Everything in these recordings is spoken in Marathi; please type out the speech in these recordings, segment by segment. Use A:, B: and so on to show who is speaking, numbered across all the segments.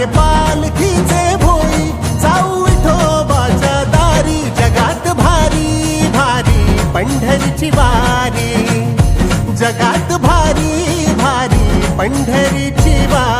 A: रे पालखीचे भोई जाऊ विठोबाच्या दारी जगात भारी भारी पंढरीची वारी. जगात भारी भारी पंढरीची वारी.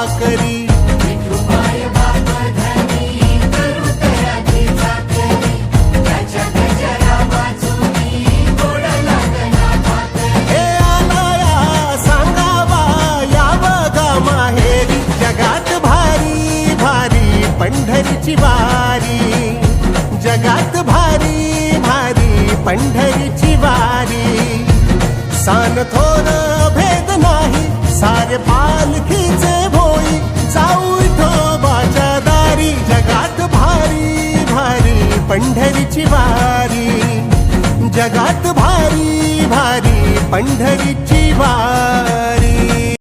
A: भारी पंढरीची वारी. जगात भारी भारी पंढरीची वारी. सान थोर भेद नाही सारे पालखीचे जाऊ तो विठोबाच्या दारी. जगात भारी भारी पंढरीची वारी. जगात भारी भारी पंढरीची वारी.